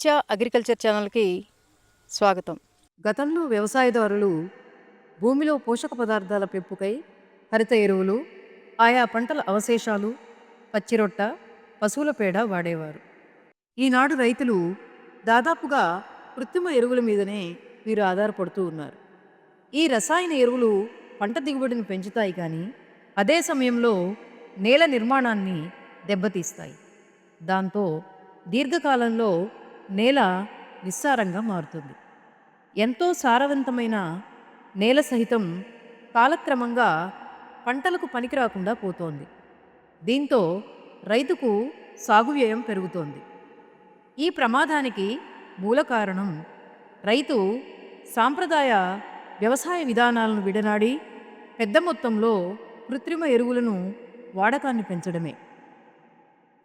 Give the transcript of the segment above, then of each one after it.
నిత్య అగ్రికల్చర్ ఛానల్కి స్వాగతం. గతంలో వ్యవసాయదారులు భూమిలో పోషక పదార్థాల పెంపుకై హరిత ఎరువులు ఆయా పంటల అవశేషాలు పచ్చిరొట్ట పశువుల పేడ వాడేవారు. ఈనాడు రైతులు దాదాపుగా కృత్రిమ ఎరువుల మీదనే వీరు ఆధారపడుతూ ఉన్నారు. ఈ రసాయన ఎరువులు పంట దిగుబడిని పెంచుతాయి కానీ అదే సమయంలో నేల నిర్మాణాన్ని దెబ్బతీస్తాయి. దాంతో దీర్ఘకాలంలో నేల నిస్సారంగా మారుతుంది. ఎంతో సారవంతమైన నేల సహితం కాలక్రమంగా పంటలకు పనికిరాకుండా పోతోంది. దీంతో రైతుకు సాగు వ్యయం పెరుగుతోంది. ఈ ప్రమాదానికి మూల కారణం రైతు సాంప్రదాయ వ్యవసాయ విధానాలను విడనాడి పెద్ద మొత్తంలో కృత్రిమ ఎరువులను వాడకాన్ని పెంచడమే.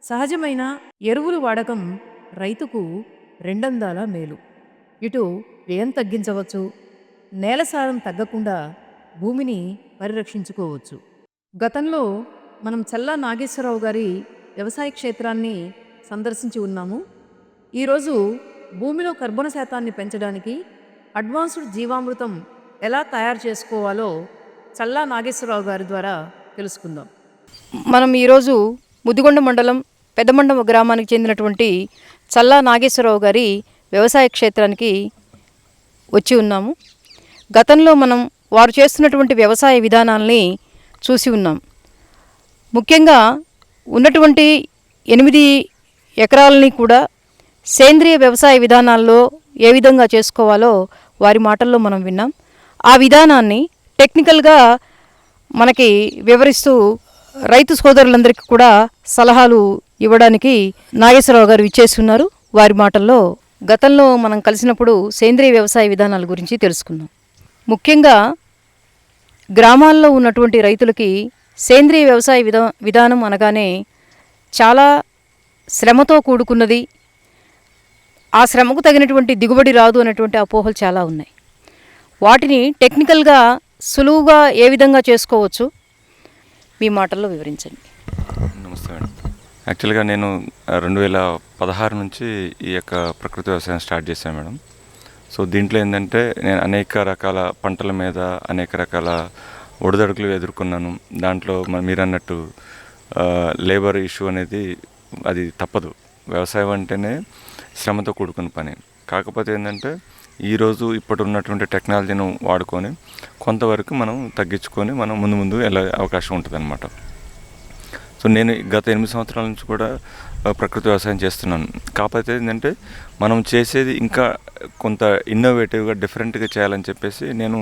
సహజమైన ఎరువులు వాడకం రైతుకు రెండందాల మేలు. ఇటు వ్యయం తగ్గించవచ్చు నేల సారం తగ్గకుండా భూమిని పరిరక్షించుకోవచ్చు. గతంలో మనం చల్లా నాగేశ్వరరావు గారి వ్యవసాయ క్షేత్రాన్ని సందర్శించి ఉన్నాము. ఈరోజు భూమిలో కర్బన శాతాన్ని పెంచడానికి అడ్వాన్స్డ్ జీవామృతం ఎలా తయారు చేసుకోవాలో చల్లా నాగేశ్వరరావు గారి ద్వారా తెలుసుకుందాం. మనం ఈరోజు ముదిగొండ మండలం పెద్దమండమ గ్రామానికి చెందినటువంటి చల్లా నాగేశ్వరరావు గారి వ్యవసాయ క్షేత్రానికి వచ్చి ఉన్నాము. గతంలో మనం వారు చేస్తున్నటువంటి వ్యవసాయ విధానాల్ని చూసి ఉన్నాం. ముఖ్యంగా ఉన్నటువంటి ఎనిమిది ఎకరాలని కూడా సేంద్రియ వ్యవసాయ విధానాల్లో ఏ విధంగా చేసుకోవాలో వారి మాటల్లో మనం విన్నాం. ఆ విధానాన్ని టెక్నికల్గా మనకి వివరిస్తూ రైతు సోదరులందరికీ కూడా సలహాలు ఇవ్వడానికి నాగేశ్వరరావు గారు ఇచ్చేసి ఉన్నారు వారి మాటల్లో గతంలో మనం కలిసినప్పుడు సేంద్రియ వ్యవసాయ విధానాల గురించి తెలుసుకుందాం ముఖ్యంగా గ్రామాల్లో ఉన్నటువంటి రైతులకి సేంద్రియ వ్యవసాయ విధా విధానం అనగానే చాలా శ్రమతో కూడుకున్నది. ఆ శ్రమకు తగినటువంటి దిగుబడి రాదు అనేటువంటి అపోహలు చాలా ఉన్నాయి. వాటిని టెక్నికల్గా సులువుగా ఏ విధంగా చేసుకోవచ్చు? మీ మాటల్లో వివరించండి. నమస్తే మేడం యాక్చువల్గా నేను రెండు వేల పదహారు నుంచి ఈ యొక్క ప్రకృతి వ్యవసాయం స్టార్ట్ చేశాను మేడం. సో దీంట్లో ఏంటంటే నేను అనేక రకాల పంటల మీద అనేక రకాల ఒడిదడుకులు ఎదుర్కొన్నాను. దాంట్లో మ- మీరు అన్నట్టు లేబర్ ఇష్యూ అనేది అది తప్పదు. వ్యవసాయం అంటేనే శ్రమతో కూడుకున్న పని. కాకపోతే ఏంటంటే ఈరోజు ఇప్పుడు ఉన్నటువంటి టెక్నాలజీని వాడుకొని కొంతవరకు మనం తగ్గించుకొని మనం ముందు ముందు వెళ్ళే అవకాశం ఉంటుంది సో నేను గత ఎనిమిది సంవత్సరాల నుంచి కూడా ప్రకృతి వ్యవసాయం చేస్తున్నాను. కాకపోతే ఏంటంటే మనం చేసేది ఇంకా కొంత ఇన్నోవేటివ్గా డిఫరెంట్గా చేయాలని చెప్పేసి నేను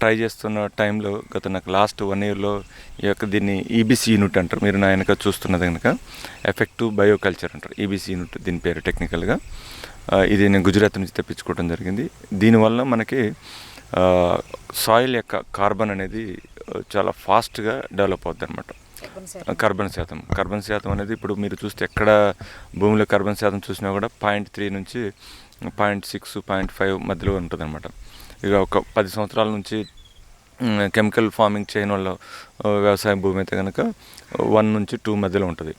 ట్రై చేస్తున్న టైంలో గత నాకు లాస్ట్ వన్ ఇయర్లో ఈ యొక్క దీన్ని ఈబీసీ యూనిట్ అంటారు. మీరు నా వెనక చూస్తున్నది కనుక ఎఫెక్టివ్ బయోకల్చర్ అంటారు. ఈబీసీ యూనిట్ దీని పేరు టెక్నికల్గా ఇది నేను గుజరాత్ నుంచి తెప్పించుకోవడం జరిగింది. దీనివల్ల మనకి సాయిల్ యొక్క కార్బన్ అనేది చాలా ఫాస్ట్గా డెవలప్ అవుతుంది అనమాట కార్బన్ శాతం. కార్బన్ శాతం అనేది ఇప్పుడు మీరు చూస్తే ఎక్కడ భూమిలో కార్బన్ శాతం చూసినా కూడా పాయింట్ త్రీ నుంచి పాయింట్ సిక్స్ పాయింట్ ఫైవ్ మధ్యలో ఉంటుంది అనమాట ఇక ఒక పది సంవత్సరాల నుంచి కెమికల్ ఫార్మింగ్ చేయని వాళ్ళ వ్యవసాయం వ్యవసాయ భూమి అయితే కనుక వన్ నుంచి టూ మధ్యలో ఉంటుంది.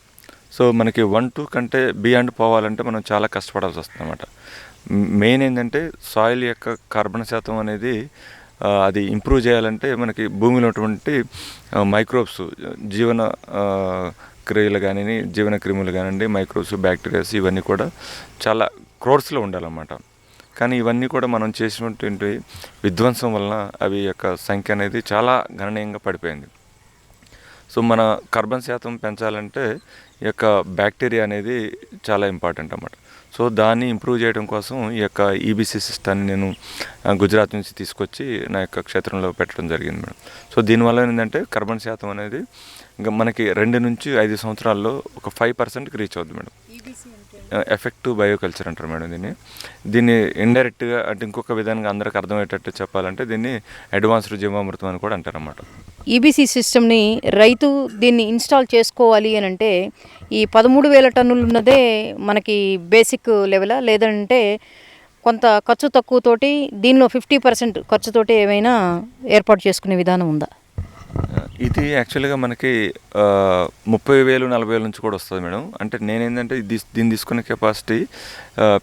సో మనకి వన్ టూ కంటే బియాండ్ పోవాలంటే మనం చాలా కష్టపడాల్సి వస్తుంది అనమాట మెయిన్ ఏంటంటే సాయిల్ యొక్క కార్బన్ శాతం అనేది అది ఇంప్రూవ్ చేయాలంటే మనకి భూమిలో ఉన్నటువంటి మైక్రోబ్స్ జీవన క్రియలు కానీ జీవన క్రిములు కానివ్వండి మైక్రోబ్స్ బ్యాక్టీరియాస్ ఇవన్నీ కూడా చాలా క్రోర్స్లో ఉండాలన్నమాట. కానీ ఇవన్నీ కూడా మనం చేసినటువంటి విధ్వంసం వలన అవి యొక్క సంఖ్య అనేది చాలా గణనీయంగా పడిపోయింది. సో మన కార్బన్ శాతం పెంచాలంటే ఈ యొక్క బ్యాక్టీరియా అనేది చాలా ఇంపార్టెంట్ అన్నమాట. సో దాన్ని ఇంప్రూవ్ చేయడం కోసం ఈ యొక్క ఈబీసీ సిస్టాన్ని నేను గుజరాత్ నుంచి తీసుకొచ్చి నా యొక్క క్షేత్రంలో పెట్టడం జరిగింది మేడం. సో దీనివల్ల ఏంటంటే కర్బన్ శాతం అనేది ఇంకా మనకి రెండు నుంచి ఐదు సంవత్సరాల్లో ఒక ఫైవ్ పర్సెంట్కి రీచ్ అవుతుంది మేడం. ఎఫెక్టివ్ బయోకల్చర్ అంటారు మేడం దీన్ని. దీన్ని ఇండైరెక్ట్గా అంటే ఇంకొక విధంగా అందరికి అర్థమయ్యేటట్టు చెప్పాలంటే దీన్ని అడ్వాన్స్డ్ జీవామృతం అని కూడా అంటారన్నమాట. ఈబీసీ సిస్టమ్ని రైతు దీన్ని ఇన్స్టాల్ చేసుకోవాలి అని అంటే ఈ పదమూడు వేల టన్నులు ఉన్నదే మనకి బేసిక్ లెవెలా? లేదంటే కొంత ఖర్చు తక్కువతోటి దీనిలో ఫిఫ్టీ పర్సెంట్ ఖర్చుతోటి ఏమైనా ఏర్పాటు చేసుకునే విధానం ఉందా? ఇది యాక్చువల్గా మనకి ముప్పై వేలు నలభై వేల నుంచి కూడా వస్తుంది మేడం. అంటే నేనేంటంటే ఇది దీన్ని తీసుకునే కెపాసిటీ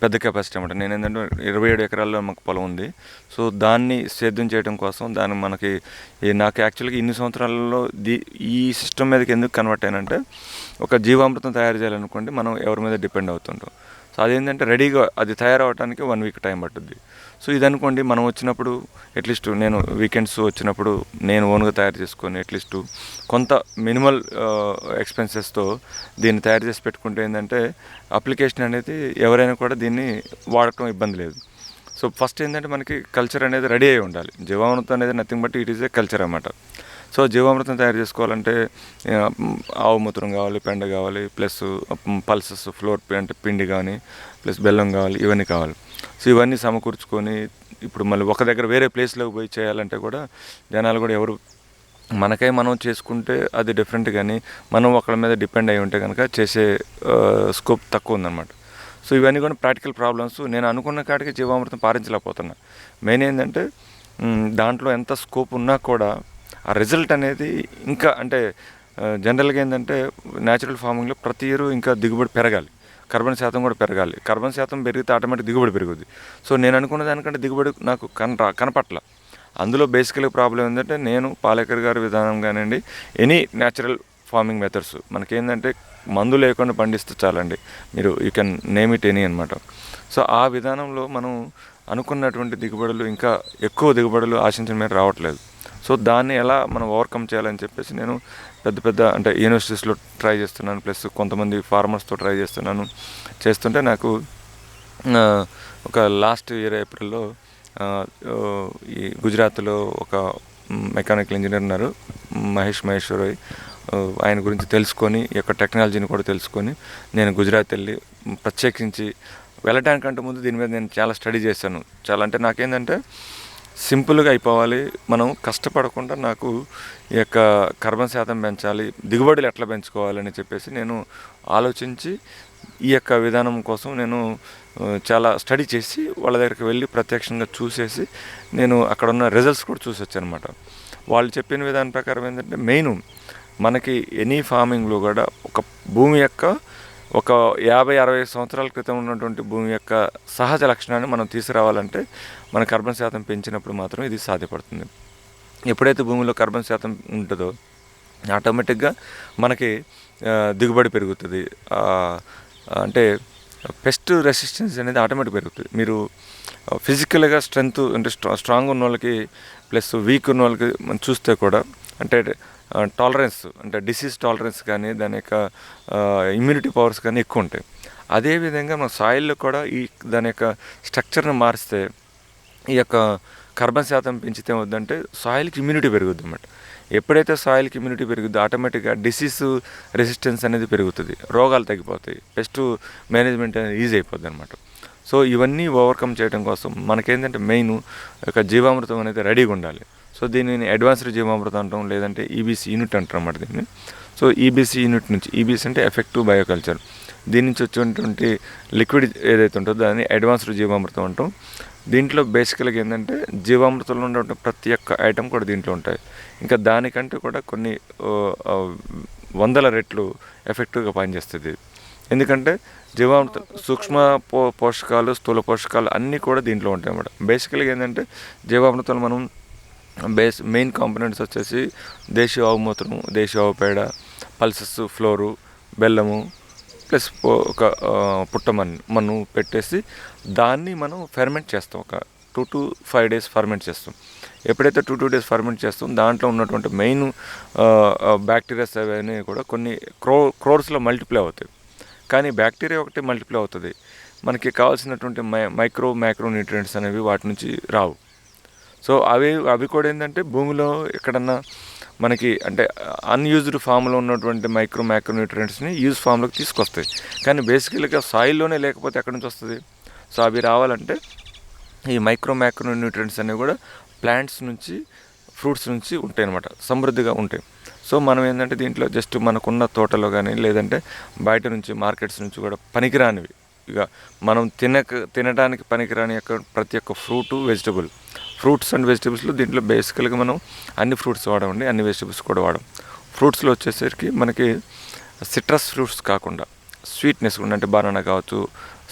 పెద్ద కెపాసిటీ అనమాట నేనేంటంటే ఇరవై ఏడు ఎకరాల్లో మాకు పొలం ఉంది. సో దాన్ని సేద్యం చేయడం కోసం దాన్ని మనకి నాకు యాక్చువల్గా ఇన్ని సంవత్సరాలలో దీ ఈ సిస్టమ్ మీదకి ఎందుకు కన్వర్ట్ అయ్యానంటే ఒక జీవామృతం తయారు చేయాలనుకోండి మనం ఎవరి మీద డిపెండ్ అవుతుంటాం. సో అదేంటంటే రెడీగా అది తయారవడానికి వన్ వీక్ టైం పట్టుద్ది. సో ఇది అనుకోండి మనం వచ్చినప్పుడు అట్లీస్ట్ నేను వీకెండ్స్ వచ్చినప్పుడు నేను ఓన్గా తయారు చేసుకొని అట్లీస్ట్ కొంత మినిమల్ ఎక్స్పెన్సెస్తో దీన్ని తయారు చేసి పెట్టుకుంటే ఏంటంటే అప్లికేషన్ అనేది ఎవరైనా కూడా దీన్ని వాడటం ఇబ్బంది లేదు. సో ఫస్ట్ ఏంటంటే మనకి కల్చర్ అనేది రెడీ అయి ఉండాలి. జీవామృతం అనేది nothing but it is a culture అన్నమాట. సో జీవామృతం తయారు చేసుకోవాలంటే ఆవు మూత్రం కావాలి పెండ కావాలి ప్లస్ పల్సెస్ ఫ్లోర్ అంటే పిండి కానీ ప్లస్ బెల్లం కావాలి ఇవన్నీ కావాలి. సో ఇవన్నీ సమకూర్చుకొని ఇప్పుడు మళ్ళీ ఒక దగ్గర వేరే ప్లేస్లోకి పోయి చేయాలంటే కూడా జనాలు కూడా ఎవరు మనకై మనం చేసుకుంటే అది డిఫరెంట్ కానీ మనం ఒకళ్ళ మీద డిపెండ్ అయి ఉంటే కనుక చేసే స్కోప్ తక్కువ ఉందన్నమాట. సో ఇవన్నీ కూడా ప్రాక్టికల్ ప్రాబ్లమ్స్ నేను అనుకున్న కాడికి జీవామృతం పారించలేకపోతున్నా మెయిన్ ఏంటంటే దాంట్లో ఎంత స్కోప్ ఉన్నా కూడా ఆ రిజల్ట్ అనేది ఇంకా అంటే జనరల్గా ఏంటంటే న్యాచురల్ ఫార్మింగ్లో ప్రతి ఇయర్ ఇంకా దిగుబడి పెరగాలి. కార్బన్ శాతం కూడా పెరగాలి. కార్బన్ శాతం పెరిగితే ఆటోమేటిక్ దిగుబడి పెరుగుద్ది. సో నేను అనుకున్న దానికంటే దిగుబడి నాకు కన కనపట్ల. అందులో బేసికల్గా ప్రాబ్లం ఏంటంటే నేను పాలేకర్ గారి విధానం కానివ్వండి ఎనీ న్యాచురల్ ఫార్మింగ్ మెథడ్స్. మనకేంటంటే మందు లేకుండా పండిస్తే చాలండి. మీరు you can name it any అనమాట సో ఆ విధానంలో మనం అనుకున్నటువంటి దిగుబడులు ఇంకా ఎక్కువ దిగుబడులు ఆశించిన మీద రావట్లేదు. సో దాన్ని ఎలా మనం ఓవర్కమ్ చేయాలని చెప్పేసి నేను పెద్ద పెద్ద అంటే యూనివర్సిటీస్లో ట్రై చేస్తున్నాను ప్లస్ కొంతమంది ఫార్మర్స్తో ట్రై చేస్తున్నాను. చేస్తుంటే నాకు ఒక లాస్ట్ ఇయర్ ఏప్రిల్లో ఈ గుజరాత్లో ఒక మెకానికల్ ఇంజనీర్ ఉన్నారు మహేష్ మహేశ్వరరాయ్ ఆయన గురించి తెలుసుకొని ఈ యొక్క టెక్నాలజీని కూడా తెలుసుకొని నేను గుజరాత్ వెళ్ళి ప్రత్యేకించి వెళ్ళడానికంటే ముందు దీని మీద నేను చాలా స్టడీ చేశాను. చాలా అంటే నాకేంటంటే సింపుల్గా అయిపోవాలి. మనం కష్టపడకుండా నాకు ఈ యొక్క కర్మ శాతం పెంచాలి దిగుబడులు ఎట్లా పెంచుకోవాలని చెప్పేసి నేను ఆలోచించి ఈ యొక్క విధానం కోసం నేను చాలా స్టడీ చేసి వాళ్ళ దగ్గరికి వెళ్ళి ప్రత్యక్షంగా చూసేసి నేను అక్కడ ఉన్న రిజల్ట్స్ కూడా చూసి వచ్చానమాట వాళ్ళు చెప్పిన విధానం ప్రకారం ఏంటంటే మెయిన్ మనకి ఎనీ ఫార్మింగ్లో కూడా ఒక భూమి యొక్క ఒక యాభై అరవై సంవత్సరాల క్రితం ఉన్నటువంటి భూమి యొక్క సహజ లక్షణాన్ని మనం తీసుకురావాలంటే మన కార్బన్ శాతం పెంచినప్పుడు మాత్రం ఇది సాధ్యపడుతుంది. ఎప్పుడైతే భూమిలో కార్బన్ శాతం ఉంటుందో ఆటోమేటిక్గా మనకి దిగుబడి పెరుగుతుంది. అంటే పెస్ట్ రెసిస్టెన్స్ అనేది ఆటోమేటిక్ పెరుగుతుంది. మీరు ఫిజికల్గా స్ట్రెంగ్త్ అంటే స్ట్రా స్ట్రాంగ్ ఉన్న వాళ్ళకి ప్లస్ వీక్ ఉన్న వాళ్ళకి మనం చూస్తే కూడా అంటే టాలరెన్స్ అంటే డిసీజ్ టాలరెన్స్ కానీ దాని యొక్క ఇమ్యూనిటీ పవర్స్ కానీ ఎక్కువ ఉంటాయి. అదేవిధంగా మన సాయిల్లో కూడా ఈ దాని యొక్క స్ట్రక్చర్ని మారిస్తే ఈ యొక్క కార్బన్ శాతం పెంచితే వద్దంటే సాయిల్కి ఇమ్యూనిటీ పెరుగుద్ది అన్నమాట. ఎప్పుడైతే సాయిల్కి ఇమ్యూనిటీ పెరుగుద్దో ఆటోమేటిక్గా డిసీజ్ రెసిస్టెన్స్ అనేది పెరుగుతుంది. రోగాలు తగ్గిపోతాయి. పెస్ట్ మేనేజ్మెంట్ అనేది ఈజీ అయిపోద్ది అనమాట సో ఇవన్నీ ఓవర్కమ్ చేయడం కోసం మనకేంటంటే మెయిన్ ఒక జీవామృతం అనేది రెడీగా ఉండాలి. సో దీనిని అడ్వాన్స్డ్ జీవామృతం అంటాం లేదంటే ఈబీసీ యూనిట్ అంటాం అన్నమాట దీన్ని. సో ఈబీసీ యూనిట్ నుంచి ఈబీసీ అంటే ఎఫెక్టివ్ బయోకల్చర్ దీని నుంచి వచ్చేటువంటి లిక్విడ్ ఏదైతే ఉంటుందో దాన్ని అడ్వాన్స్డ్ జీవామృతం అంటాం. దీంట్లో బేసికల్గా ఏంటంటే జీవామృతంలో ఉండే ప్రతి ఒక్క ఐటెం కూడా దీంట్లో ఉంటాయి. ఇంకా దానికంటే కూడా కొన్ని వందల రెట్లు ఎఫెక్టివ్గా పనిచేస్తుంది. ఎందుకంటే జీవామృత సూక్ష్మ పో పోషకాలు స్థూల పోషకాలు అన్నీ కూడా దీంట్లో ఉంటాయి అన్నమాట బేసికల్గా ఏంటంటే జీవామృతంలో మనం బేస్ మెయిన్ కాంపోనెంట్స్ వచ్చేసి దేశీయ ఆవు మూత్రము దేశీ ఆవు పేడ పల్సెస్ ఫ్లోరు బెల్లము ప్లస్ ఒక పుట్ట పుట్టమన్ను మన్ను పెట్టేసి దాన్ని మనం ఫెర్మెంట్ చేస్తాం. ఒక two to five days ferment చేస్తాం. ఎప్పుడైతే టూ టూ డేస్ ఫర్మెంట్ చేస్తాం దాంట్లో ఉన్నటువంటి మెయిన్ బ్యాక్టీరియాస్ అవన్నీ కూడా కొన్ని క్రో క్రోర్స్లో మల్టిప్లై అవుతాయి. కానీ బ్యాక్టీరియా ఒకటి మల్టిప్లై అవుతుంది. మనకి కావాల్సినటువంటి మై మైక్రో మ్యాక్రో న్యూట్రియంట్స్ అనేవి వాటి నుంచి రావు. సో అవి అవి కూడా ఏంటంటే భూమిలో ఎక్కడన్నా మనకి అంటే అన్యూజ్డ్ ఫామ్లో ఉన్నటువంటి మైక్రో మైక్రో న్యూట్రియంట్స్ని యూజ్ ఫామ్లోకి తీసుకొస్తాయి. కానీ బేసికల్గా సాయిల్లోనే లేకపోతే ఎక్కడి నుంచి వస్తుంది? సో అవి రావాలంటే ఈ మైక్రో మైక్రో న్యూట్రియంట్స్ అనేవి కూడా ప్లాంట్స్ నుంచి ఫ్రూట్స్ నుంచి ఉంటాయి అనమాట సమృద్ధిగా ఉంటాయి. సో మనం ఏంటంటే దీంట్లో జస్ట్ మనకున్న తోటలో కానీ లేదంటే బయట నుంచి మార్కెట్స్ నుంచి కూడా పనికిరానివి. ఇక మనం తినక తినడానికి పనికిరాని యొక్క ప్రతి ఒక్క ఫ్రూటు వెజిటబుల్ ఫ్రూట్స్ అండ్ వెజిటేబుల్స్లో దీంట్లో బేసికల్గా మనం అన్ని ఫ్రూట్స్ వాడమండి అన్ని వెజిటబుల్స్ కూడా వాడం. ఫ్రూట్స్లో వచ్చేసరికి మనకి సిట్రస్ ఫ్రూట్స్ కాకుండా స్వీట్నెస్ కూడా అంటే బనానా కావచ్చు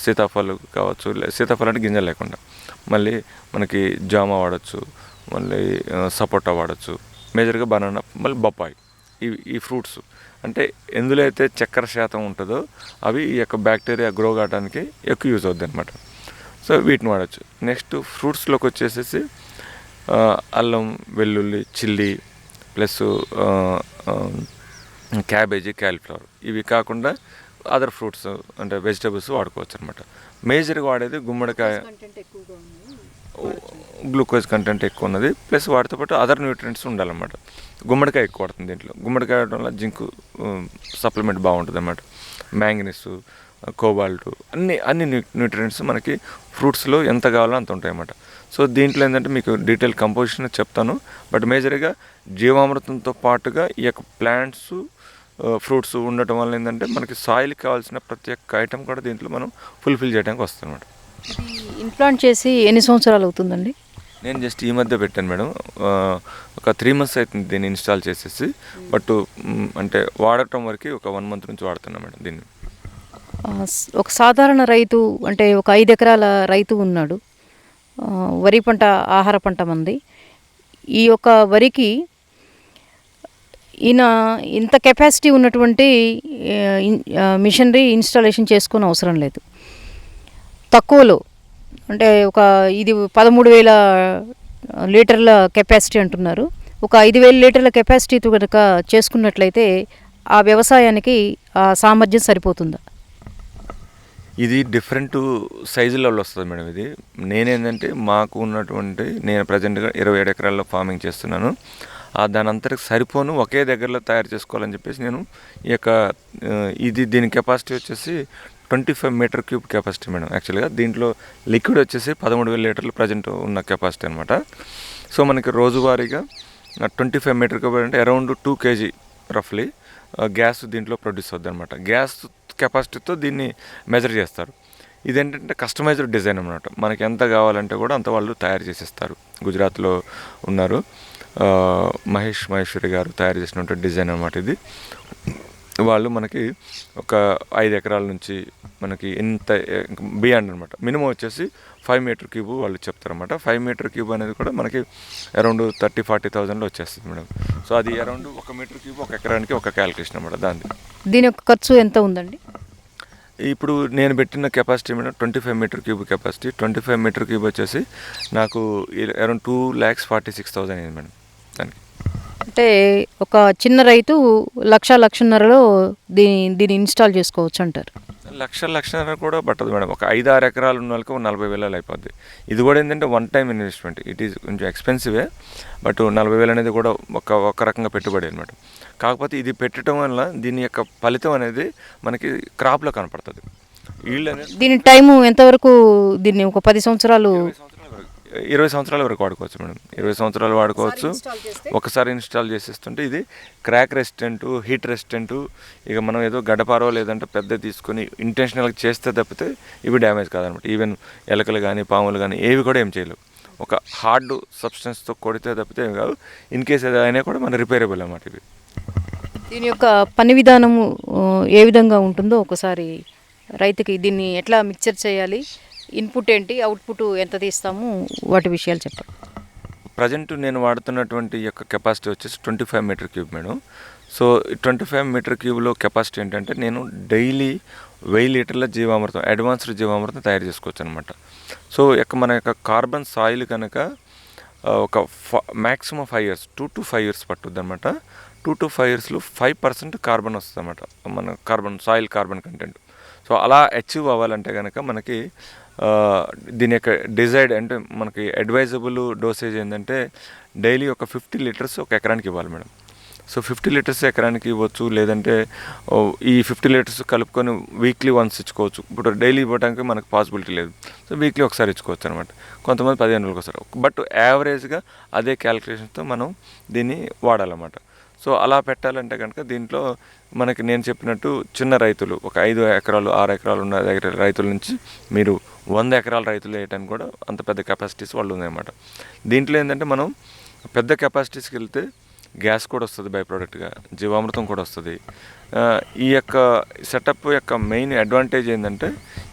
సీతాఫలం కావచ్చు సీతాఫలం అంటే గింజలు లేకుండా. మళ్ళీ మనకి జామ వాడచ్చు మళ్ళీ సపోటా వాడచ్చు మేజర్గా బనానా మళ్ళీ బొప్పాయి ఈ ఈ ఫ్రూట్స్. అంటే ఎందులో అయితే చక్కెర శాతం ఉంటుందో అవి ఈ యొక్క బ్యాక్టీరియా గ్రో కావడానికి ఎక్కువ యూజ్ అవుద్ది అనమాట సో వీటిని వాడచ్చు. నెక్స్ట్ ఫ్రూట్స్లోకి వచ్చేసేసి అల్లం వెల్లుల్లి చిల్లీ ప్లస్ క్యాబేజీ క్యాలీఫ్లవర్. ఇవి కాకుండా అదర్ ఫ్రూట్స్ అంటే వెజిటబుల్స్ వాడుకోవచ్చు అనమాట మేజర్గా వాడేది గుమ్మడికాయ. గ్లూకోజ్ కంటెంట్ ఎక్కువ ఉన్నది. ప్లస్ వాటితో పాటు అదర్ న్యూట్రియంట్స్ ఉండాలన్నమాట. గుమ్మడికాయ ఎక్కువ పడుతుంది దీంట్లో. గుమ్మడికాయ వల్ల జింక్ సప్లిమెంట్ బాగుంటుంది అన్నమాట మ్యాంగనీస్ కోబాల్ట్ అన్ని అన్ని న్యూట్రియంట్స్ మనకి ఫ్రూట్స్లో ఎంత కావాలో అంత ఉంటాయి అన్నమాట సో దీంట్లో ఏంటంటే మీకు డీటెయిల్ కంపోజిషన్ చెప్తాను. బట్ మేజర్గా జీవామృతంతో పాటుగా ఈ యొక్క ప్లాంట్స్ ఫ్రూట్స్ ఉండటం వల్ల ఏంటంటే మనకి సాయిల్కి కావాల్సిన ప్రతి ఒక్క ఐటమ్ కూడా దీంట్లో మనం ఫుల్ఫిల్ చేయడానికి వస్తుంది అనమాట ఇంప్లాంట్ చేసి ఎన్ని సంవత్సరాలు అవుతుందండి? నేను జస్ట్ ఈ మధ్య పెట్టాను మేడం. ఒక త్రీ మంత్స్ అవుతుంది దీన్ని ఇన్స్టాల్ చేసేసి. బట్ అంటే వాడటం వరకు ఒక వన్ మంత్ నుంచి వాడుతున్నా మేడం దీన్ని. ఒక సాధారణ రైతు అంటే ఒక ఐదు ఎకరాల రైతు ఉన్నాడు. వరి పంట ఆహార పంట మంది. ఈ యొక్క వరికి ఈయన ఇంత కెపాసిటీ ఉన్నటువంటి మిషనరీ ఇన్స్టాలేషన్ చేసుకొని అవసరం లేదు. తక్కువలో అంటే ఒక ఇది పదమూడు వేల లీటర్ల కెపాసిటీ అంటున్నారు. ఒక ఐదు వేల లీటర్ల కెపాసిటీతో కనుక చేసుకున్నట్లయితే ఆ వ్యవసాయానికి ఆ సామర్థ్యం సరిపోతుందా? ఇది డిఫరెంట్ సైజులలో వస్తుంది మేడం ఇది. నేనేంటంటే మాకు ఉన్నటువంటి నేను ప్రజెంట్గా ఇరవై ఏడు ఎకరాల్లో ఫార్మింగ్ చేస్తున్నాను. ఆ దాని అంతటికి సరిపోను ఒకే దగ్గరలో తయారు చేసుకోవాలని చెప్పేసి నేను ఈ యొక్క ఇది దీని కెపాసిటీ వచ్చేసి twenty five metre cube capacity madam యాక్చువల్గా దీంట్లో లిక్విడ్ వచ్చేసి పదమూడు వేల లీటర్లు ప్రజెంట్ ఉన్న కెపాసిటీ అనమాట సో మనకి రోజువారీగా ట్వంటీ ఫైవ్ మీటర్ క్యూబ్ అంటే అరౌండ్ టూ కేజీ రఫ్లీ గ్యాస్ దీంట్లో ప్రొడ్యూస్ అవుద్ది అనమాట గ్యాస్ కెపాసిటీతో దీన్ని మెజర్ చేస్తారు. ఇదేంటంటే కస్టమైజ్డ్ డిజైన్ అనమాట మనకి ఎంత కావాలంటే కూడా అంత వాళ్ళు తయారు చేసేస్తారు. గుజరాత్లో ఉన్నారు. మహేష్ మహేశ్వరి గారు తయారు చేసినటువంటి డిజైన్ అనమాట ఇది. వాళ్ళు మనకి ఒక ఐదు ఎకరాల నుంచి మనకి ఎంత బియాండ్ అనమాట మినిమం వచ్చేసి ఫైవ్ మీటర్ క్యూబ్ వాళ్ళు చెప్తారన్నమాట. ఫైవ్ మీటర్ క్యూబ్ అనేది కూడా మనకి అరౌండ్ థర్టీ ఫార్టీ థౌజండ్లో వచ్చేస్తుంది మేడం. సో అది అరౌండ్ ఒక మీటర్ క్యూబ్ ఒక ఎకరానికి ఒక క్యాలిక్యులేషన్ అనమాట దాన్ని దీని యొక్క ఖర్చు ఎంత ఉందండి? ఇప్పుడు నేను పెట్టిన కెపాసిటీ మీద twenty five metre cube capacity. Twenty five metre cube వచ్చేసి నాకు around two lakhs forty six thousand అయింది మేడం దానికి. అంటే ఒక చిన్న రైతు లక్ష లక్షన్నరలో దీని దీన్ని ఇన్స్టాల్ చేసుకోవచ్చు అంటారు. లక్ష లక్షన్నర కూడా పట్టదు మేడం. ఒక ఐదు ఆరు ఎకరాలు ఉన్న వాళ్ళకి నలభై వేలలో అయిపోద్ది. ఇది కూడా ఏంటంటే one time investment it is కొంచెం ఎక్స్పెన్సివే బట్ నలభై వేలు అనేది కూడా ఒక ఒక రకంగా పెట్టుబడి అనమాట కాకపోతే ఇది పెట్టడం వల్ల దీని యొక్క ఫలితం అనేది మనకి క్రాప్లో కనపడుతుంది. దీని టైము ఎంతవరకు దీన్ని ఒక పది సంవత్సరాలు. ఇరవై సంవత్సరాల వరకు వాడుకోవచ్చు మేడం. ఇరవై సంవత్సరాలు వాడుకోవచ్చు. ఒకసారి ఇన్స్టాల్ చేసేస్తుంటే ఇది క్రాక్ రెసిస్టెంట్ హీట్ రెసిస్టెంట్ ఇక మనం ఏదో గడపారో లేదంటే పెద్ద తీసుకొని ఇంటెన్షనల్గా చేస్తే తప్పితే ఇవి డ్యామేజ్ కాదనమాట. ఈవెన్ ఎలకలు కానీ పాములు కానీ ఏవి కూడా ఏం చేయలేవు. ఒక హార్డ్ సబ్స్టెన్స్తో కొడితే తప్పితే ఏం కాదు. ఇన్ కేస్ ఏదైనా కూడా మన రిపేరబుల్ అన్నమాట ఇవి. దీని యొక్క పని విధానము ఏ విధంగా ఉంటుందో ఒకసారి రైతుకి దీన్ని ఎట్లా మిక్చర్ చేయాలి? ఇన్పుట్ ఏంటి అవుట్పుట్ ఎంత తీస్తాము వాటి విషయాలు చెప్పండి. ప్రజెంట్ నేను వాడుతున్నటువంటి యొక్క కెపాసిటీ వచ్చేసి twenty five metre cube madam. So twenty five metre క్యూబ్లో capacity ఏంటంటే నేను డైలీ వెయ్యి లీటర్ల జీవామృతం అడ్వాన్స్డ్ జీవామృతం తయారు చేసుకోవచ్చు అనమాట సో యొక్క మన యొక్క కార్బన్ సాయిల్ కనుక ఒక ఒక maximum five years two to five years పట్టుద్ది అనమాట టూ టు ఫైవ్ ఇయర్స్లో ఫైవ్ పర్సెంట్ కార్బన్ వస్తుంది అనమాట మన carbon soil carbon content. So అలా అచీవ్ అవ్వాలంటే కనుక మనకి దీని యొక్క డిజైడ్ అంటే మనకి అడ్వైజబుల్ డోసేజ్ ఏంటంటే డైలీ ఒక ఫిఫ్టీ లీటర్స్ ఒక ఎకరానికి ఇవ్వాలి మేడం. సో ఫిఫ్టీ లీటర్స్ ఎకరానికి ఇవ్వచ్చు లేదంటే ఈ ఫిఫ్టీ లీటర్స్ కలుపుకొని వీక్లీ వన్స్ ఇచ్చుకోవచ్చు. ఇప్పుడు డైలీ ఇవ్వడానికి మనకు పాసిబిలిటీ లేదు. సో వీక్లీ ఒకసారి ఇచ్చుకోవచ్చు అనమాట కొంతమంది పదిహేను రోజులకు ఒకసారి. బట్ యావరేజ్గా అదే క్యాలిక్యులేషన్తో మనం దీన్ని వాడాలన్నమాట. సో అలా పెట్టాలంటే కనుక దీంట్లో మనకి నేను చెప్పినట్టు చిన్న రైతులు ఒక ఐదు ఎకరాలు ఆరు ఎకరాలు ఉన్న దగ్గర రైతుల నుంచి మీరు వంద ఎకరాల రైతులు వేయడానికి కూడా అంత పెద్ద కెపాసిటీస్ వాళ్ళు ఉన్నాయన్నమాట. దీంట్లో ఏంటంటే మనం పెద్ద కెపాసిటీస్కి వెళ్తే గ్యాస్ కూడా వస్తుంది బై ప్రోడక్ట్గా జీవామృతం కూడా వస్తుంది. ఈ యొక్క సెటప్ యొక్క మెయిన్ అడ్వాంటేజ్ ఏంటంటే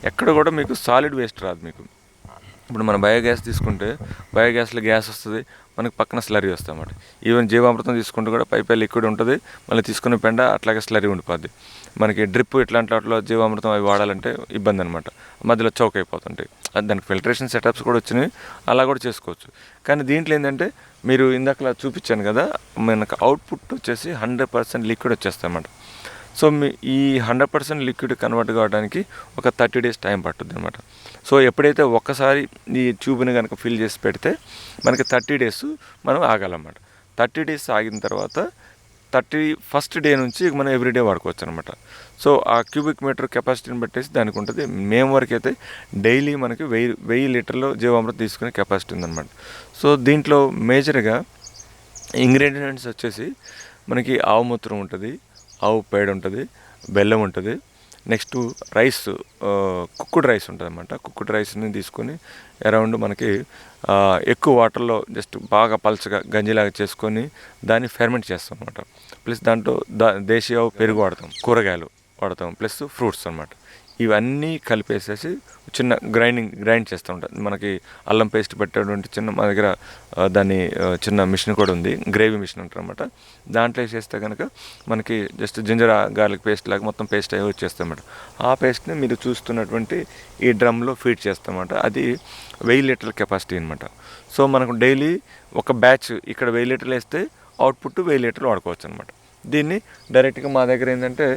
ఎక్కడ కూడా మీకు సాలిడ్ వేస్ట్ రాదు మీకు. ఇప్పుడు మన బయోగ్యాస్ తీసుకుంటే బయోగ్యాస్లో గ్యాస్ వస్తుంది మనకి పక్కన స్లరీ వస్తుంది అన్నమాట ఈవెన్ జీవామృతం తీసుకుంటే కూడా పైపై లిక్విడ్ ఉంటుంది మళ్ళీ తీసుకునే పెండ అట్లాగే స్లరీ ఉండిపోద్ది. మనకి డ్రిప్ ఇట్లాంటి వాటిలో జీవామృతం అవి వాడాలంటే ఇబ్బంది అనమాట మధ్యలో చౌక్ అయిపోతుంటాయి. అది దానికి ఫిల్టరేషన్ సెటప్స్ కూడా వచ్చినాయి అలా కూడా చేసుకోవచ్చు. కానీ దీంట్లో ఏంటంటే మీరు ఇందాక చూపించాను కదా మనకు అవుట్పుట్ వచ్చేసి హండ్రెడ్ పర్సెంట్ లిక్విడ్ వచ్చేస్తాయన్నమాట సో మీ ఈ హండ్రెడ్ పర్సెంట్ లిక్విడ్ కన్వర్ట్ కావడానికి ఒక థర్టీ డేస్ టైం పట్టుద్ది అనమాట సో ఎప్పుడైతే ఒక్కసారి ఈ ట్యూబ్ని కనుక ఫిల్ చేసి పెడితే మనకి థర్టీ డేస్ మనం ఆగాలన్నమాట. థర్టీ డేస్ ఆగిన తర్వాత థర్టీ ఫస్ట్ డే నుంచి మనం ఎవ్రీడే వాడుకోవచ్చు అనమాట సో ఆ క్యూబిక్ మీటర్ కెపాసిటీని బట్టేసి దానికి ఉంటుంది. మేము వరకు అయితే డైలీ మనకి వెయ్యి వెయ్యి లీటర్లు జీవామృతం తీసుకునే కెపాసిటీ ఉందన్నమాట. సో దీంట్లో మేజర్గా ఇంగ్రీడియంట్స్ వచ్చేసి మనకి ఆవు మూత్రం ఉంటుంది ఆవు పేడ ఉంటుంది బెల్లం ఉంటుంది నెక్స్ట్ రైస్ కుక్కుడ్ రైస్ ఉంటుంది అనమాట కుక్కుడ్ రైస్ని తీసుకొని అరౌండ్ మనకి ఎక్కువ వాటర్లో జస్ట్ బాగా పల్చగా గంజిలాగా చేసుకొని దాన్ని ఫెర్మెంట్ చేస్తాం అనమాట ప్లస్ దాంట్లో దా దేశీయ ఆవు పెరుగు వాడతాం కూరగాయలు వాడతాం ప్లస్ ఫ్రూట్స్ అనమాట ఇవన్నీ కలిపేసేసి చిన్న గ్రైండింగ్ గ్రైండ్ చేస్తూ ఉంటాం. మనకి అల్లం పేస్ట్ పెట్టేటువంటి చిన్న మా దగ్గర దాన్ని చిన్న మిషన్ కూడా ఉంది. గ్రేవీ మిషన్ అంటారు అనమాట దాంట్లో వేసేస్తే కనుక మనకి జస్ట్ జింజర్ గార్లిక్ పేస్ట్ లాగా మొత్తం పేస్ట్ అయ్యి వచ్చేస్తాం ఆ పేస్ట్ని మీరు చూస్తున్నటువంటి ఈ డ్రమ్లో ఫీడ్ చేస్తామన్నమాట అది వెయ్యి లీటర్ల కెపాసిటీ అనమాట సో మనకు డైలీ ఒక బ్యాచ్ ఇక్కడ వెయ్యి లీటర్లు వేస్తే అవుట్పుట్ వెయ్యి లీటర్లు వాడుకోవచ్చు అనమాట దీన్ని డైరెక్ట్గా మా దగ్గర ఏంటంటే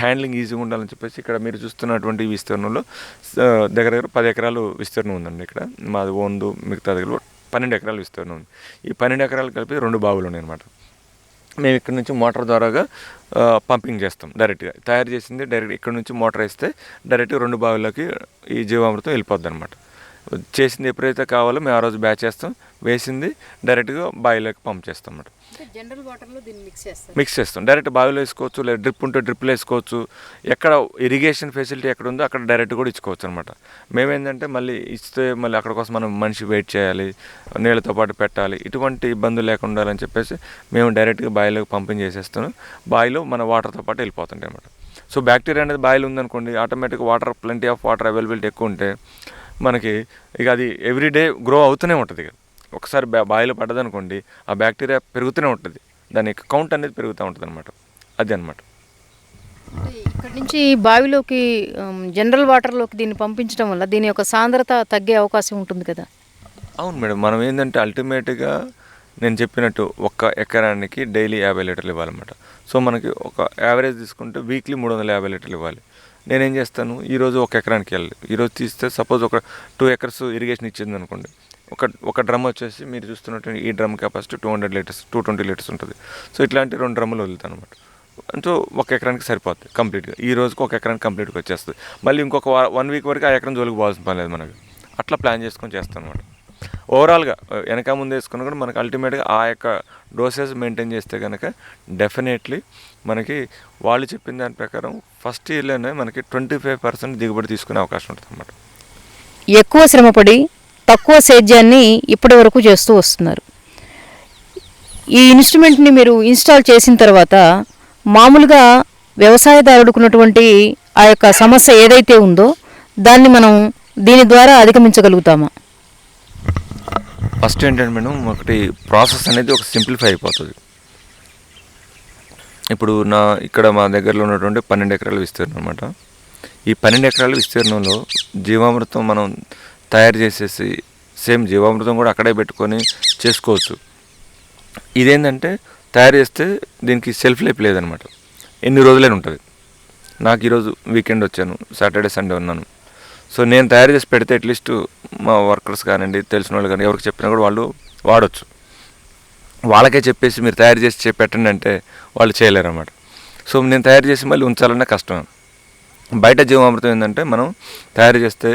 హ్యాండ్లింగ్ ఈజీగా ఉండాలని చెప్పేసి ఇక్కడ మీరు చూస్తున్నటువంటి విస్తీర్ణంలో దగ్గర దగ్గర పది ఎకరాలు విస్తీర్ణం ఉందండి ఇక్కడ. మాది ఓన్దు మిగతా దగ్గర పన్నెండు ఎకరాలు విస్తీర్ణం ఉంది. ఈ పన్నెండు ఎకరాలు కలిపి రెండు బావులు ఉన్నాయి అనమాట మేము ఇక్కడ నుంచి మోటార్ ద్వారాగా పంపింగ్ చేస్తాం డైరెక్ట్గా. తయారు చేసింది డైరెక్ట్ ఇక్కడ నుంచి మోటార్ వేస్తే డైరెక్ట్గా రెండు బావిలోకి ఈ జీవామృతం వెళ్ళిపోద్ది అనమాట చేసింది ఎప్పుడైతే కావాలో మేము ఆ రోజు బ్యాచ్ చేస్తాం. వేసింది డైరెక్ట్గా బావిలోకి పంప్ చేస్తాం అన్నమాట మిక్స్ చేస్తాం. డైరెక్ట్ బావిలో వేసుకోవచ్చు లేదా డ్రిప్ ఉంటే డ్రిప్లో వేసుకోవచ్చు. ఎక్కడ ఇరిగేషన్ ఫెసిలిటీ ఎక్కడ ఉందో అక్కడ డైరెక్ట్ కూడా ఇచ్చుకోవచ్చు అనమాట మేమేంటంటే మళ్ళీ ఇస్తే మళ్ళీ అక్కడ కోసం మనం మనిషి వెయిట్ చేయాలి నీళ్ళతో పాటు పెట్టాలి ఇటువంటి ఇబ్బందులు లేకుండా ఉండాలని చెప్పేసి మేము డైరెక్ట్గా బావిలోకి పంపింగ్ చేసేస్తాం బావిలో మన వాటర్తో పాటు వెళ్ళిపోతుంటాయి అనమాట సో బ్యాక్టీరియా అనేది బాయిల్ ఉందనుకోండి ఆటోమేటిక్గా water plenty of water availability ఎక్కువ ఉంటే మనకి ఇక అది ఎవ్రీడే గ్రో అవుతూనే ఉంటుంది ఇక. ఒకసారి బా బాయిలో పడ్డదనుకోండి ఆ బ్యాక్టీరియా పెరుగుతూనే ఉంటుంది. దాని యొక్క కౌంట్ అనేది పెరుగుతూ ఉంటుంది అనమాట అది అనమాట ఇక్కడ నుంచి బావిలోకి జనరల్ వాటర్లోకి దీన్ని పంపించడం వల్ల దీని యొక్క సాంద్రత తగ్గే అవకాశం ఉంటుంది కదా? అవును మేడం. మనం ఏంటంటే అల్టిమేట్గా నేను చెప్పినట్టు ఒక్క ఎకరానికి డైలీ యాభై లీటర్లు ఇవ్వాలన్నమాట. సో మనకి ఒక యావరేజ్ తీసుకుంటే వీక్లీ మూడు వందల యాభై లీటర్లు ఇవ్వాలి. నేనేం చేస్తాను? ఈరోజు ఒక ఎకరానికి వెళ్ళాలి ఈరోజు తీస్తే సపోజ్ ఒక టూ ఎకర్స్ ఇరిగేషన్ ఇచ్చింది అనుకోండి. ఒక ఒక డ్రమ్ వచ్చేసి మీరు చూస్తున్నట్టు ఈ drum capacity two hundred litres two twenty litres ఉంటుంది. సో ఇట్లాంటి రెండు డ్రమ్ములు వదులుతాను అనమాట సో ఒక ఎకరానికి సరిపోతుంది కంప్లీట్గా. ఈ రోజుకి ఒక ఎకరానికి కంప్లీట్గా వచ్చేస్తుంది. మళ్ళీ ఇంకొక వన్ వీక్ వరకు ఆ ఎకరం జోలికి పోవాల్సిన పని లేదు మనకి. అట్లా ప్లాన్ చేసుకొని చేస్తాను అనమాట ఓవరాల్గా వెనక ముందు వేసుకుని కూడా మనకు అల్టిమేట్గా ఆ యొక్క డోసేజ్ మెయింటైన్ చేస్తే కనుక డెఫినెట్లీ మనకి వాళ్ళు చెప్పిన దాని ప్రకారం ఫస్ట్ ఇయర్లోనే మనకి ట్వంటీ ఫైవ్ పర్సెంట్ దిగుబడి తీసుకునే అవకాశం ఉంటుంది అన్నమాట ఎక్కువ శ్రమపడి తక్కువ సేద్యాన్ని ఇప్పటి వరకు చేస్తూ వస్తున్నారు. ఈ ఇన్స్ట్రుమెంట్ని మీరు ఇన్స్టాల్ చేసిన తర్వాత మామూలుగా వ్యవసాయదారుడుకున్నటువంటి ఆ యొక్క సమస్య ఏదైతే ఉందో దాన్ని మనం దీని ద్వారా అధిగమించగలుగుతామా? ఫస్ట్ ఏంటంటే మేడం ఒకటి ప్రాసెస్ అనేది ఒక సింప్లిఫై అయిపోతుంది. ఇప్పుడు నా ఇక్కడ మా దగ్గరలో ఉన్నటువంటి పన్నెండు ఎకరాల విస్తీర్ణం అనమాట ఈ పన్నెండు ఎకరాల విస్తీర్ణంలో జీవామృతం మనం తయారు చేసేసి సేమ్ జీవామృతం కూడా అక్కడే పెట్టుకొని చేసుకోవచ్చు. ఇదేంటంటే తయారు చేస్తే దీనికి సెల్ఫ్ లైఫ్ లేదనమాట ఎన్ని రోజులైనా ఉంటుంది. నాకు ఈరోజు వీకెండ్ వచ్చాను సాటర్డే సండే ఉన్నాను. సో నేను తయారు చేసి పెడితే అట్లీస్ట్ మా వర్కర్స్ కానివ్వండి తెలిసిన వాళ్ళు కానీ ఎవరికి చెప్పినా కూడా వాళ్ళు వాడచ్చు. వాళ్ళకే చెప్పేసి మీరు తయారు చేసి చెప్పి పెట్టండి అంటే వాళ్ళు చేయలేరు అన్నమాట సో నేను తయారు చేసి మళ్ళీ ఉంచాలన్నా కష్టం. బయట జీవామృతం ఏంటంటే మనం తయారు చేస్తే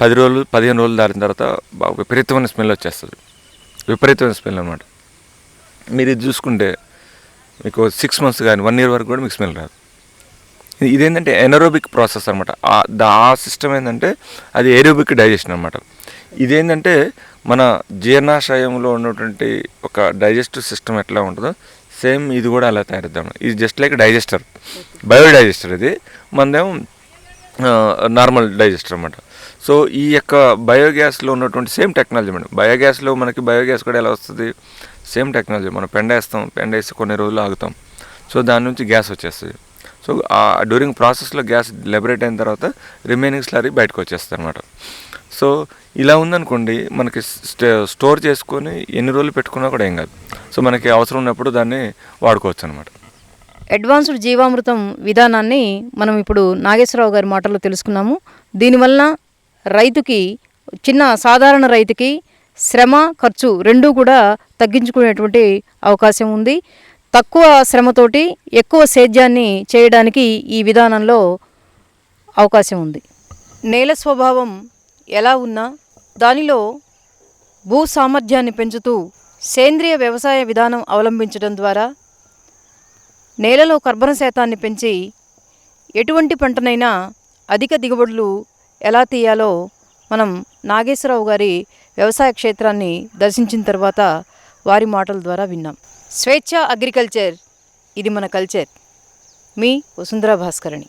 పది రోజులు పదిహేను రోజులు దాటిన తర్వాత బాగా విపరీతమైన స్మెల్ వచ్చేస్తుంది. విపరీతమైన స్మెల్ అనమాట మీరు ఇది చూసుకుంటే మీకు సిక్స్ మంత్స్ కానీ వన్ ఇయర్ వరకు కూడా మీకు స్మెల్ రాదు. ఇదేంటంటే ఎనరోబిక్ ప్రాసెస్ అనమాట ఆ సిస్టమ్ ఏంటంటే అది ఏరోబిక్ డైజెషన్ అనమాట ఇదేంటంటే మన జీర్ణాశయంలో ఉన్నటువంటి ఒక డైజెస్టివ్ సిస్టమ్ ఎట్లా ఉంటుందో సేమ్ ఇది కూడా అలా తయారుద్దాం ఇది just like digester bio digester ఇది మనదేమో నార్మల్ డైజెస్టర్ అనమాట సో ఈ యొక్క బయోగ్యాస్లో ఉన్నటువంటి సేమ్ టెక్నాలజీ మేడం. బయోగ్యాస్లో మనకి బయోగ్యాస్ కూడా ఎలా వస్తుంది? సేమ్ టెక్నాలజీ మనం పెండ వేస్తాం. పెండ వేసి కొన్ని రోజులు ఆగుతాం. సో దాని నుంచి గ్యాస్ వచ్చేస్తుంది. సో ఆ డ్యూరింగ్ ప్రాసెస్లో గ్యాస్ లిబరేట్ అయిన తర్వాత రిమైనింగ్ స్లరీ బయటకు వచ్చేస్తుంది అనమాట సో ఇలా ఉందనుకోండి మనకి స్టోర్ చేసుకొని ఎన్ని రోజులు పెట్టుకున్నా కూడా ఏం కాదు. సో మనకి అవసరం ఉన్నప్పుడు దాన్ని వాడుకోవచ్చు అనమాట అడ్వాన్స్డ్ జీవామృతం విధానాన్ని మనం ఇప్పుడు నాగేశ్వరరావు గారి మాటల్లో తెలుసుకున్నాము. దీనివల్ల రైతుకి చిన్న సాధారణ రైతుకి శ్రమ ఖర్చు రెండూ కూడా తగ్గించుకునేటువంటి అవకాశం ఉంది. తక్కువ శ్రమతోటి ఎక్కువ సేద్యాన్ని చేయడానికి ఈ విధానంలో అవకాశం ఉంది. నేల స్వభావం ఎలా ఉన్నా దానిలో భూ సామర్థ్యాన్ని పెంచుతూ సేంద్రియ వ్యవసాయ విధానం అవలంబించడం ద్వారా నేలలో కర్బన శాతాన్ని పెంచి ఎటువంటి పంటనైనా అధిక దిగుబడులు ఎలా తీయాలో మనం నాగేశ్వరరావు గారి వ్యవసాయ క్షేత్రాన్ని దర్శించిన తర్వాత వారి మాటల ద్వారా విన్నాం. స్వేచ్ఛ అగ్రికల్చర్. ఇది మన కల్చర్. మీ వసుంధరా భాస్కరణి.